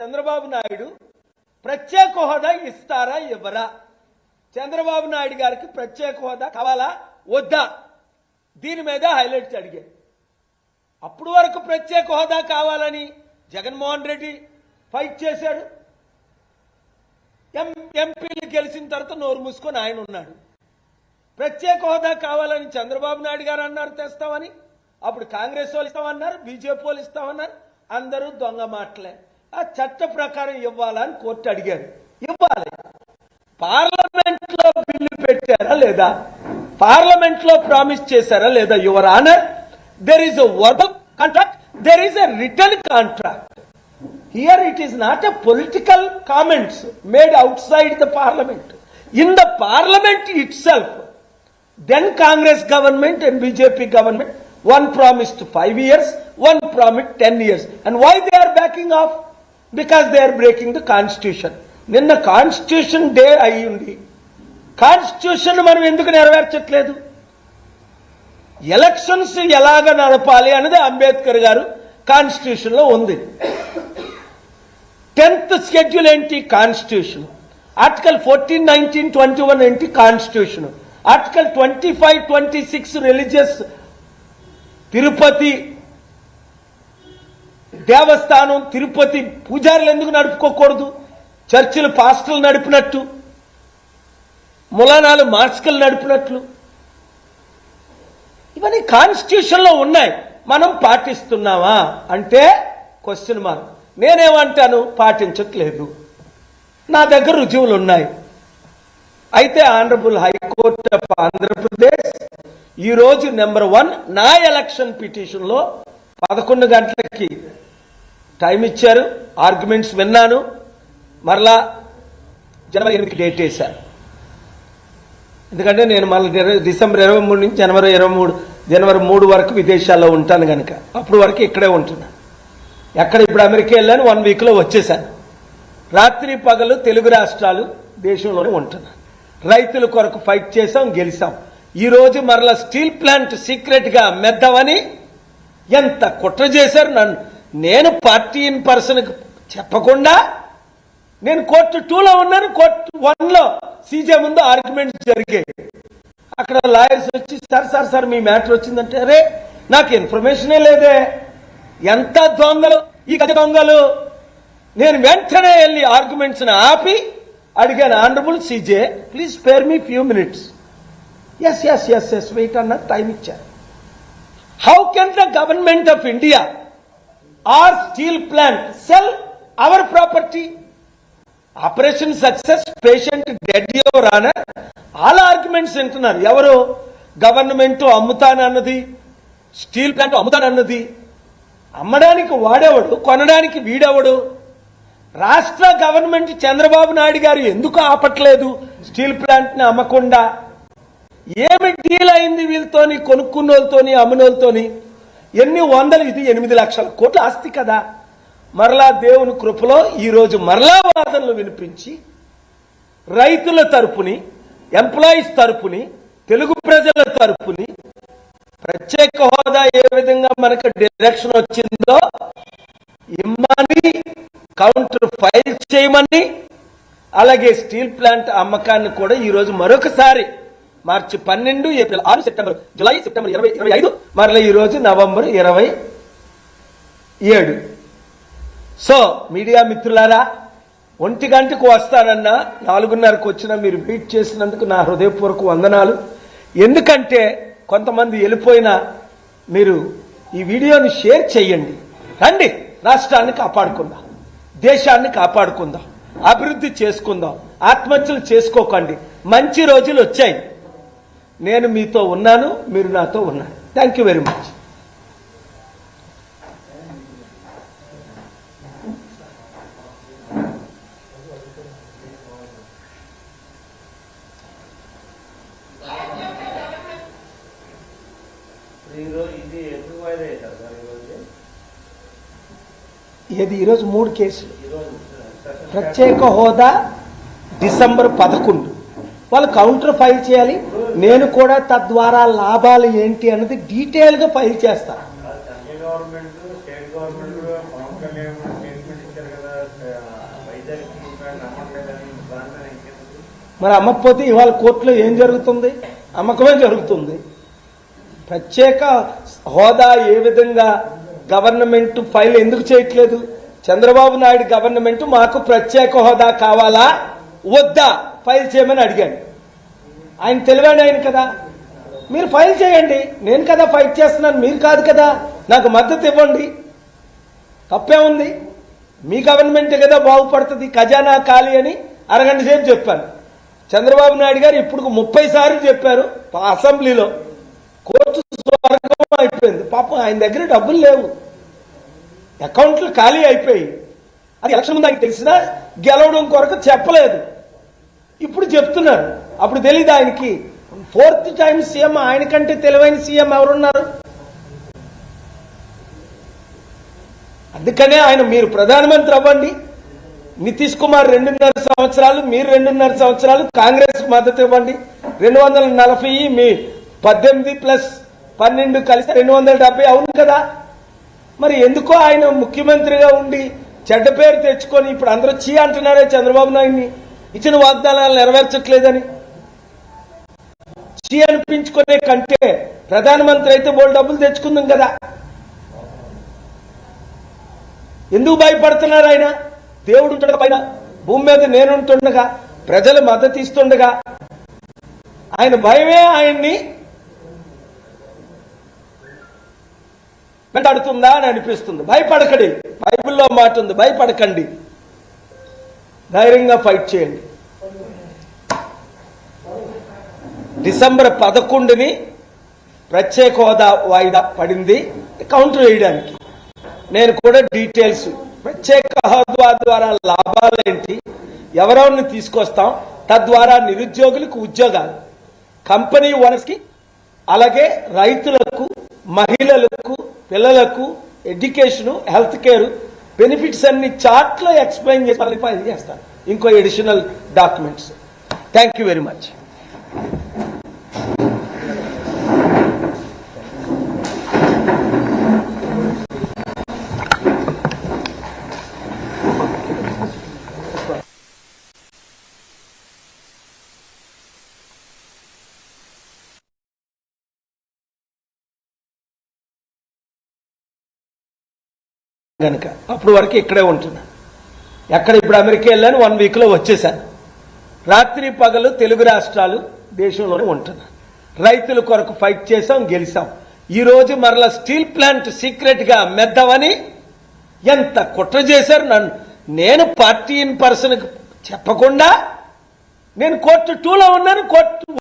చంద్రబాబు నాయుడు ప్రత్యేక హోదా ఇస్తారా ఇవ్వరా? చంద్రబాబు నాయుడు గారికి ప్రత్యేక హోదా కావాలా వద్దా? దీని మీద హైలైట్స్ అడిగారు. అప్పుడు వరకు ప్రత్యేక హోదా కావాలని జగన్మోహన్ రెడ్డి ఫైట్ చేశాడు. ఎం ఎంపీలు గెలిచిన తర్వాత నోరు మూసుకొని ఆయన ఉన్నాడు. ప్రత్యేక హోదా కావాలని చంద్రబాబు నాయుడు గారు అన్నారు తెస్తామని. అప్పుడు కాంగ్రెస్ వాళ్ళు ఇస్తామన్నారు బీజేపీ వాళ్ళు ఇస్తామన్నారు. అందరూ దొంగ మాటలే. ఆ చట్ట ప్రకారం ఇవ్వాలని కోర్టు అడిగారు. ఇవ్వాలి. పార్లమెంట్లో బిల్లు పెట్టారా లేదా? పార్లమెంట్లో ప్రామిస్ చేశారా లేదా your honour? There is contract there is return contract here it is not a political comments made outside the parliament in the parliament itself then Congress government and BJP government one promise to five years one promise ten years and why they are backing off because they are breaking the constitution నిన్న constitution day అయ్యింది. Constitution మనం ఎందుకు నెరవేర్చట్లేదు? Elections ఎలాగ నడపాలి అనేది అంబేద్కర్ గారు కాన్స్టిట్యూషన్లో ఉంది. టెన్త్ షెడ్యూల్ ఏంటి? Constitution article fourteen nineteen twenty one ఏంటి? Constitution article twenty five twenty six religious Tirupati Devasthanam Tirupati పూజారులు ఎందుకు నడుపుకోకూడదు? చర్చిలు పాస్టర్లు నడిపినట్టు ములానాలు మాస్కులు నడిపినట్లు. ఇవన్నీ కాన్స్టిట్యూషన్లో ఉన్నాయి. మనం పాటిస్తున్నావా అంటే క్వశ్చన్ మార్క్ నేనేమంటాను? పాటించట్లేదు. నా దగ్గర రుజువులు ఉన్నాయి. అయితే ఆనరబుల్ హైకోర్టు ఆఫ్ ఆంధ్రప్రదేశ్ ఈరోజు నెంబర్ వన్ నా ఎలక్షన్ పిటిషన్లో పదకొండు గంటలకి టైం ఇచ్చారు ఆర్గ్యుమెంట్స్ విన్నాను మరలా జనవరి ఎనిమిది డేట్ వేశారు. ఎందుకంటే నేను మళ్ళీ డిసెంబర్ ఇరవై మూడు నుంచి జనవరి ఇరవై మూడు జనవరి మూడు వరకు విదేశాల్లో ఉంటాను కనుక అప్పుడు వరకు ఇక్కడే ఉంటున్నాను ఎక్కడ ఇప్పుడు అమెరికా వెళ్ళాను వన్ వీక్లో వచ్చేసాను రాత్రి పగలు తెలుగు రాష్ట్రాలు దేశంలోనే ఉంటున్నాను రైతుల కొరకు ఫైట్ చేసాం గెలిచాం ఈరోజు మరలా స్టీల్ ప్లాంట్ సీక్రెట్గా మెద్దామని ఎంత కుట్ర చేశారు నన్ను. నేను పార్టీ ఇన్ పర్సన్ చెప్పకుండా నేను కోర్టు టూలో ఉన్నాను కోర్టు వన్లో సీజే ముందు ఆర్గ్యుమెంట్స్ జరిగాయి అక్కడ లాయర్స్ వచ్చి సార్ సార్ సార్ మీ మ్యాటర్ వచ్చిందంటే అరే నాకు ఇన్ఫర్మేషనే లేదే. ఎంత దొంగలు ఈ కథ దొంగలు. నేను వెంటనే వెళ్ళి ఆర్గ్యుమెంట్స్ని ఆపి అడిగాను honourable CJ please spare me few minutes. Yes yes yes yes wait అన్న టైం ఇచ్చారు how can the government of India our steel plant sell our property. Operation success patient dead Rana all arguments వింటున్నారు. ఎవరు? Government అమ్ముతానన్నది steel plant అమ్ముతానన్నది అమ్మడానికి వాడేవాడు కొనడానికి వీడెవడు. రాష్ట్ర గవర్నమెంట్ చంద్రబాబు నాయుడు గారు ఎందుకు ఆపట్లేదు స్టీల్ ప్లాంట్ని అమ్మకుండా? ఏమి డీల్ అయింది వీళ్ళతోని కొనుక్కున్నోళ్ళతోని అమ్మినోళ్ళతోని? ఎన్ని వందలు ఇది ఎనిమిది లక్షల కోట్ల ఆస్తి కదా. మరలా దేవుని కృపలో ఈరోజు మరలా వాదనలు వినిపించి రైతుల తరపుని ఎంప్లాయీస్ తరపుని తెలుగు ప్రజల తరపుని ప్రత్యేక హోదా ఏ విధంగా మనకు డైరెక్షన్ వచ్చిందో ఇమ్మని కౌంటర్ ఫైల్ చేయమని అలాగే స్టీల్ ప్లాంట్ అమ్మకాన్ని కూడా ఈరోజు మరొకసారి మార్చి పన్నెండు ఏప్రిల్ ఆరు సెప్టెంబర్ జులై సెప్టెంబర్ ఇరవై ఇరవై ఐదు మరలా ఈ రోజు నవంబర్ ఇరవై ఏడు. సో మీడియా మిత్రులారా ఒంటి గంటకు వస్తానన్నా నాలుగున్నరకు వచ్చినా మీరు వెయిట్ చేసినందుకు నా హృదయపూర్వక వందనాలు. ఎందుకంటే కొంతమంది వెళ్ళిపోయినా మీరు ఈ వీడియోని షేర్ చేయండి. రండి రాష్ట్రాన్ని కాపాడుకుందాం దేశాన్ని కాపాడుకుందాం అభివృద్ధి చేసుకుందాం ఆత్మహత్యలు చేసుకోకండి. మంచి రోజులు వచ్చాయి. నేను మీతో ఉన్నాను మీరు నాతో ఉన్నారు. Thank you very much sir ఈరోజు? మూడు కేసులు. ప్రత్యేక హోదా డిసెంబర్ పదకొండు. వాళ్ళు కౌంటర్ ఫైల్ చేయాలి. నేను కూడా తద్వారా లాభాలు ఏంటి అన్నది డీటెయిల్గా ఫైల్ చేస్తాను మరి అమ్మకపోతే ఇవాళ కోర్టులో ఏం జరుగుతుంది? అమ్మకమే జరుగుతుంది. ప్రత్యేక హోదా ఏ విధంగా గవర్నమెంట్ ఫైల్ ఎందుకు చేయట్లేదు? చంద్రబాబు నాయుడు గవర్నమెంట్ మాకు ప్రత్యేక హోదా కావాలా? వద్దా? ఫైల్ చేయమని అడిగాను ఆయన తెలివైన ఆయన కదా. మీరు ఫైల్ చేయండి. నేను కదా ఫైట్ చేస్తున్నాను. మీరు కాదు కదా. నాకు మద్దతు ఇవ్వండి. తప్పే ఉంది. మీ గవర్నమెంట్ కదా బాగుపడుతుంది. ఖజానా ఖాళీ అని అరగంట సేపు చెప్పాను. చంద్రబాబు నాయుడు గారు ఇప్పుడు ముప్పై సార్లు చెప్పారు అసెంబ్లీలో. కోర్టు స్వర్గం అయిపోయింది. పాపం ఆయన దగ్గర డబ్బులు లేవు. అకౌంట్లు ఖాళీ అయిపోయి అది ఎలక్షన్ ముందు ఆయనకి తెలిసినా గెలవడం కొరకు చెప్పలేదు. ఇప్పుడు చెప్తున్నారు. అప్పుడు తెలియదు ఆయనకి? ఫోర్త్ టైం సీఎం ఆయన కంటే తెలివైన సీఎం ఎవరున్నారు? అందుకనే ఆయన మీరు ప్రధానమంత్రి అవ్వండి. నితీష్ కుమార్ రెండున్నర సంవత్సరాలు మీరు రెండున్నర సంవత్సరాలు కాంగ్రెస్ మద్దతు ఇవ్వండి. రెండు వందల నలభై మీ పద్దెనిమిది ప్లస్ పన్నెండు కలిసి రెండు వందల డెబ్బై అవును కదా? మరి ఎందుకో ఆయన ముఖ్యమంత్రిగా ఉండి చెడ్డ పేరు తెచ్చుకొని ఇప్పుడు అందరూ చీ అంటున్నారే చంద్రబాబు నాయుడిని? ఇచ్చిన వాగ్దానాలు నెరవేర్చట్లేదని. చీ అనిపించుకునే కంటే ప్రధానమంత్రి అయితే బోల్ డబ్బులు తెచ్చుకుందాం కదా. ఎందుకు భయపడుతున్నారు ఆయన? దేవుడు ఉంటుండగా పైన. భూమి మీద నేనుంటుండగా ప్రజలు మద్దతు ఇస్తుండగా ఆయన భయమే ఆయన్ని వెంటాడుతుందా అని అనిపిస్తుంది. భయపడకండి. బైబిల్లో మాట ఉంది భయపడకండి. ధైర్యంగా ఫైట్ చేయండి. డిసెంబర్ పదకొండుని ప్రత్యేక హోదా వాయిదా పడింది. కౌంటర్ వేయడానికి. నేను కూడా డీటెయిల్స్ ప్రత్యేక హోదా ద్వారా లాభాలేంటి ఎవరెవరిని తీసుకొస్తాం తద్వారా నిరుద్యోగులకు ఉద్యోగాలు కంపెనీ ఓనర్స్కి అలాగే రైతులకు మహిళలకు పిల్లలకు ఎడ్యుకేషను హెల్త్ కేరు బెనిఫిట్స్ అన్ని చార్ట్లో ఎక్స్ప్లెయిన్ చేసి మళ్ళీ ఫైల్ చేస్తాను. ఇంకో additional documents thank you very much కనుక అప్పుడు వరకు ఇక్కడే ఉంటున్నా. ఎక్కడ ఇప్పుడు అమెరికా వెళ్ళాను వన్ వీక్లో వచ్చేసాను. రాత్రి పగలు తెలుగు రాష్ట్రాలు దేశంలోనే ఉంటున్నా. రైతుల కొరకు ఫైట్ చేసాం గెలిచాం ఈ రోజు మరలా స్టీల్ ప్లాంట్ సీక్రెట్గా అమ్మేద్దామని ఎంత కుట్ర చేశారు నన్ను? నేను పార్టీ ఇన్ పర్సన్ చెప్పకుండా నేను కోర్టు టూలో ఉన్నాను కోర్టు